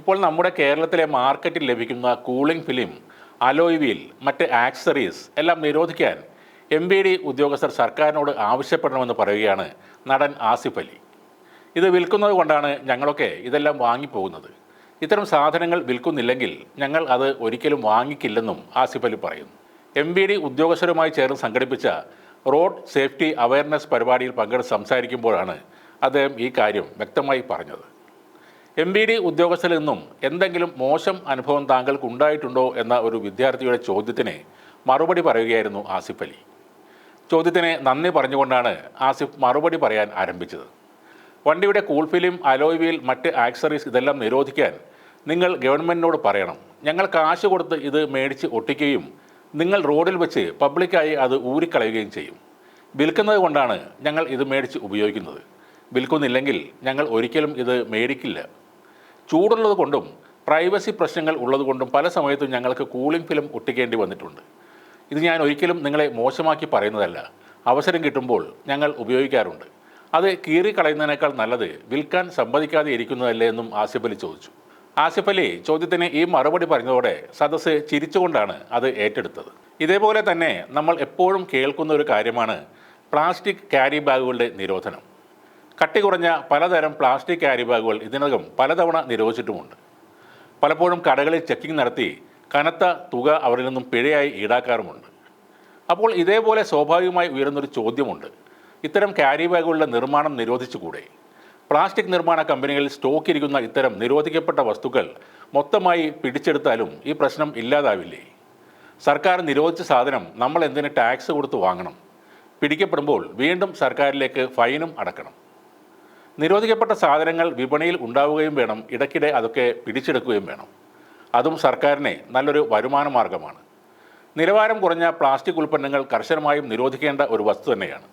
ഇപ്പോൾ നമ്മുടെ കേരളത്തിലെ മാർക്കറ്റിൽ ലഭിക്കുന്ന കൂളിംഗ് ഫിലിം അലോയ് വീൽ മറ്റ് ആക്സറീസ് എല്ലാം നിരോധിക്കാൻ എം ബി ഡി ഉദ്യോഗസ്ഥർ സർക്കാരിനോട് ആവശ്യപ്പെടണമെന്ന് പറയുകയാണ് നടൻ ആസിഫ് അലി. ഇത് വിൽക്കുന്നത് കൊണ്ടാണ് ഞങ്ങളൊക്കെ ഇതെല്ലാം വാങ്ങിപ്പോകുന്നത്. ഇത്തരം സാധനങ്ങൾ വിൽക്കുന്നില്ലെങ്കിൽ ഞങ്ങൾ അത് ഒരിക്കലും വാങ്ങിക്കില്ലെന്നും ആസിഫ് അലി പറയുന്നു. എം ബി ഡി ഉദ്യോഗസ്ഥരുമായി ചേർന്ന് സംഘടിപ്പിച്ച റോഡ് സേഫ്റ്റി അവയർനെസ് പരിപാടിയിൽ പങ്കെടുത്ത് സംസാരിക്കുമ്പോഴാണ് അദ്ദേഹം ഈ കാര്യം വ്യക്തമായി പറഞ്ഞത്. എം ബി ഡി ഉദ്യോഗസ്ഥരിൽ നിന്നും എന്തെങ്കിലും മോശം അനുഭവം താങ്കൾക്ക് ഉണ്ടായിട്ടുണ്ടോ എന്ന ഒരു വിദ്യാർത്ഥിയുടെ ചോദ്യത്തിന് മറുപടി പറയുകയായിരുന്നു ആസിഫ് അലി. ചോദ്യത്തിന് നന്ദി പറഞ്ഞുകൊണ്ടാണ് ആസിഫ് മറുപടി പറയാൻ ആരംഭിച്ചത്. വണ്ടിയുടെ കൂൾ ഫിലിം അലോയ് വീൽ മറ്റ് ആക്സറീസ് ഇതെല്ലാം നിരോധിക്കാൻ നിങ്ങൾ ഗവൺമെന്റിനോട് പറയണം. ഞങ്ങൾ കാശ് കൊടുത്ത് ഇത് മേടിച്ച് ഒട്ടിക്കുകയും നിങ്ങൾ റോഡിൽ വെച്ച് പബ്ലിക്കായി അത് ഊരിക്കളയുകയും ചെയ്യും. വിൽക്കുന്നത് കൊണ്ടാണ് ഞങ്ങൾ ഇത് മേടിച്ച് ഉപയോഗിക്കുന്നത്. വിൽക്കുന്നില്ലെങ്കിൽ ഞങ്ങൾ ഒരിക്കലും ഇത് മേടിക്കില്ല. ചൂടുള്ളത് കൊണ്ടും പ്രൈവസി പ്രശ്നങ്ങൾ ഉള്ളതുകൊണ്ടും പല സമയത്തും ഞങ്ങൾക്ക് കൂളിംഗ് ഫിലിം ഒട്ടിക്കേണ്ടി വന്നിട്ടുണ്ട്. ഇത് ഞാൻ ഒരിക്കലും നിങ്ങളെ മോശമാക്കി പറയുന്നതല്ല. അവസരം കിട്ടുമ്പോൾ ഞങ്ങൾ ഉപയോഗിക്കാറുണ്ട്. അത് കീറിക്കളയുന്നതിനേക്കാൾ നല്ലത് വിൽക്കാൻ സമ്മതിക്കാതെ ഇരിക്കുന്നതല്ലേ എന്നും ആസിഫ് അലി ചോദിച്ചു. ആസിഫ് അലി ചോദ്യത്തിന് ഈ മറുപടി പറഞ്ഞതോടെ സദസ്സ് ചിരിച്ചുകൊണ്ടാണ് അത് ഏറ്റെടുത്തത്. ഇതേപോലെ തന്നെ നമ്മൾ എപ്പോഴും കേൾക്കുന്ന ഒരു കാര്യമാണ് പ്ലാസ്റ്റിക് ക്യാരി ബാഗുകളുടെ നിരോധനം. കട്ടി കുറഞ്ഞ പലതരം പ്ലാസ്റ്റിക് ക്യാരി ബാഗുകൾ ഇതിനകം പലതവണ നിരോധിച്ചിട്ടുമുണ്ട്. പലപ്പോഴും കടകളിൽ ചെക്കിംഗ് നടത്തി കനത്ത തുക അവരിൽ നിന്നും പിഴയായി ഈടാക്കാറുമുണ്ട്. അപ്പോൾ ഇതേപോലെ സ്വാഭാവികമായി ഉയരുന്നൊരു ചോദ്യമുണ്ട്. ഇത്തരം ക്യാരി ബാഗുകളുടെ നിർമ്മാണം നിരോധിച്ചുകൂടെ? പ്ലാസ്റ്റിക് നിർമ്മാണ കമ്പനികളിൽ സ്റ്റോക്ക് ഇരിക്കുന്ന ഇത്തരം നിരോധിക്കപ്പെട്ട വസ്തുക്കൾ മൊത്തമായി പിടിച്ചെടുത്താലും ഈ പ്രശ്നം ഇല്ലാതാവില്ലേ? സർക്കാർ നിരോധിച്ച സാധനം നമ്മൾ എന്തിന് ടാക്സ് കൊടുത്ത് വാങ്ങണം? പിടിക്കപ്പെടുമ്പോൾ വീണ്ടും സർക്കാരിലേക്ക് ഫൈനും അടക്കണം. നിരോധിക്കപ്പെട്ട സാധനങ്ങൾ വിപണിയിൽ ഉണ്ടാവുകയും വേണം ഇടയ്ക്കിടെ അതൊക്കെ പിടിച്ചെടുക്കുകയും വേണം. അതും സർക്കാരിനെ നല്ലൊരു വരുമാന മാർഗമാണ് നിലവാരം കുറഞ്ഞ പ്ലാസ്റ്റിക് ഉൽപ്പന്നങ്ങൾ കർശനമായും നിരോധിക്കേണ്ട ഒരു വസ്തു തന്നെയാണ്.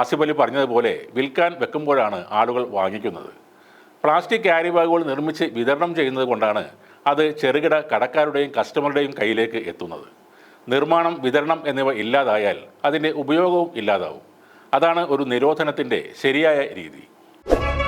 ആസിഫ് അലി പറഞ്ഞതുപോലെ വിൽക്കാൻ വെക്കുമ്പോഴാണ് ആളുകൾ വാങ്ങിക്കുന്നത്. പ്ലാസ്റ്റിക് ക്യാരി ബാഗുകൾ നിർമ്മിച്ച് വിതരണം ചെയ്യുന്നത് കൊണ്ടാണ് അത് ചെറുകിട കടക്കാരുടെയും കസ്റ്റമറുടെയും കയ്യിലേക്ക് എത്തുന്നത്. നിർമ്മാണം വിതരണം എന്നിവ ഇല്ലാതായാൽ അതിന്റെ ഉപയോഗവും ഇല്ലാതാവും. അതാണ് ഒരു നിരോധനത്തിന്റെ ശരിയായ രീതി. you